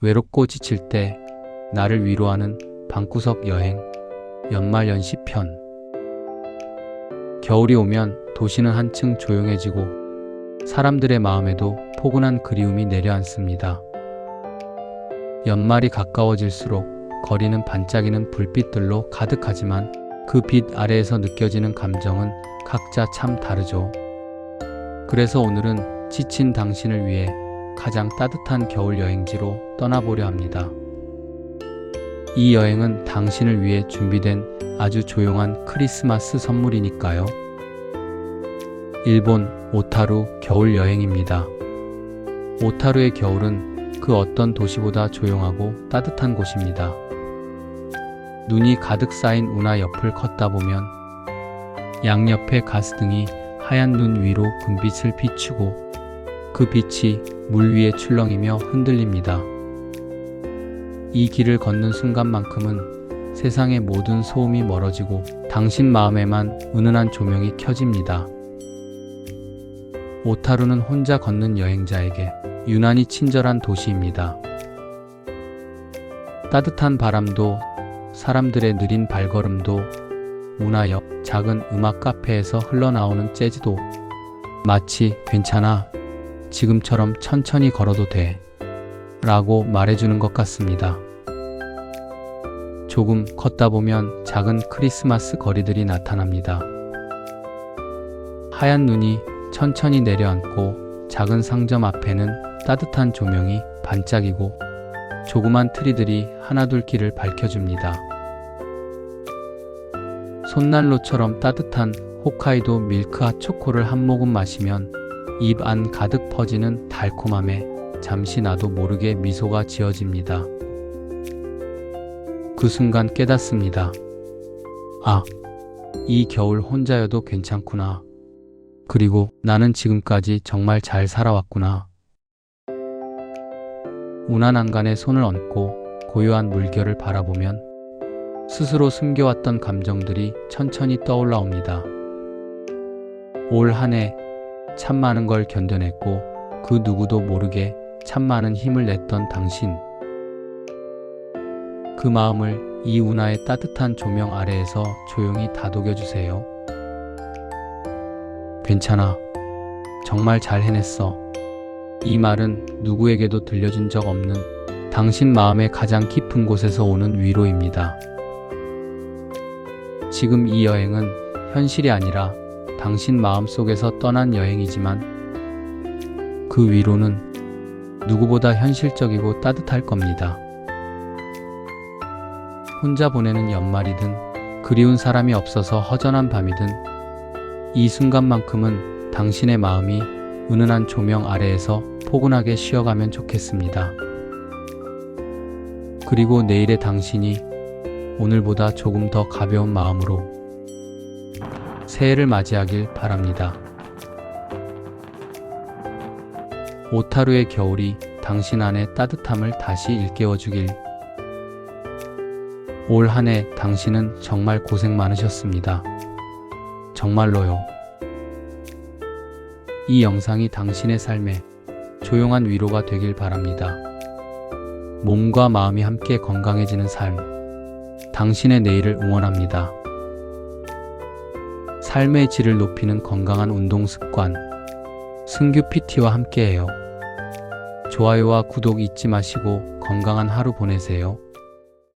외롭고 지칠 때 나를 위로하는 방구석 여행 연말 연시 편 겨울이 오면 도시는 한층 조용해지고 사람들의 마음에도 포근한 그리움이 내려앉습니다. 연말이 가까워질수록 거리는 반짝이는 불빛들로 가득하지만 그 빛 아래에서 느껴지는 감정은 각자 참 다르죠. 그래서 오늘은 지친 당신을 위해 가장 따뜻한 겨울 여행지로 떠나보려 합니다. 이 여행은 당신을 위해 준비된 아주 조용한 크리스마스 선물이니까요. 일본 오타루 겨울 여행입니다. 오타루의 겨울은 그 어떤 도시보다 조용하고 따뜻한 곳입니다. 눈이 가득 쌓인 운하 옆을 걷다 보면 양옆의 가스등이 하얀 눈 위로 금빛을 비추고 그 빛이 물 위에 출렁이며 흔들립니다. 이 길을 걷는 순간만큼은 세상의 모든 소음이 멀어지고 당신 마음에만 은은한 조명이 켜집니다. 오타루는 혼자 걷는 여행자에게 유난히 친절한 도시입니다. 따뜻한 바람도 사람들의 느린 발걸음도 문화 옆 작은 음악 카페에서 흘러나오는 재즈도 마치 괜찮아 지금처럼 천천히 걸어도 돼 라고 말해주는 것 같습니다. 조금 걷다 보면 작은 크리스마스 거리들이 나타납니다. 하얀 눈이 천천히 내려앉고 작은 상점 앞에는 따뜻한 조명이 반짝이고 조그만 트리들이 하나둘 길을 밝혀줍니다. 손난로처럼 따뜻한 홋카이도 밀크핫 초코를 한 모금 마시면 입 안 가득 퍼지는 달콤함에 잠시 나도 모르게 미소가 지어집니다. 그 순간 깨닫습니다. 아, 이 겨울 혼자여도 괜찮구나. 그리고 나는 지금까지 정말 잘 살아왔구나. 운한 안간에 손을 얹고 고요한 물결을 바라보면 스스로 숨겨왔던 감정들이 천천히 떠올라옵니다. 올 한해 참 많은 걸 견뎌냈고 그 누구도 모르게 참 많은 힘을 냈던 당신. 그 마음을 이 운하의 따뜻한 조명 아래에서 조용히 다독여 주세요. 괜찮아. 정말 잘 해냈어. 이 말은 누구에게도 들려준 적 없는 당신 마음의 가장 깊은 곳에서 오는 위로입니다. 지금 이 여행은 현실이 아니라 당신 마음 속에서 떠난 여행이지만 그 위로는 누구보다 현실적이고 따뜻할 겁니다. 혼자 보내는 연말이든 그리운 사람이 없어서 허전한 밤이든 이 순간만큼은 당신의 마음이 은은한 조명 아래에서 포근하게 쉬어가면 좋겠습니다. 그리고 내일의 당신이 오늘보다 조금 더 가벼운 마음으로 새해를 맞이하길 바랍니다. 오타루의 겨울이 당신 안의 따뜻함을 다시 일깨워주길. 올 한 해 당신은 정말 고생 많으셨습니다. 정말로요. 이 영상이 당신의 삶에 조용한 위로가 되길 바랍니다. 몸과 마음이 함께 건강해지는 삶. 당신의 내일을 응원합니다. 삶의 질을 높이는 건강한 운동 습관. 승규 PT와 함께해요. 좋아요와 구독 잊지 마시고 건강한 하루 보내세요.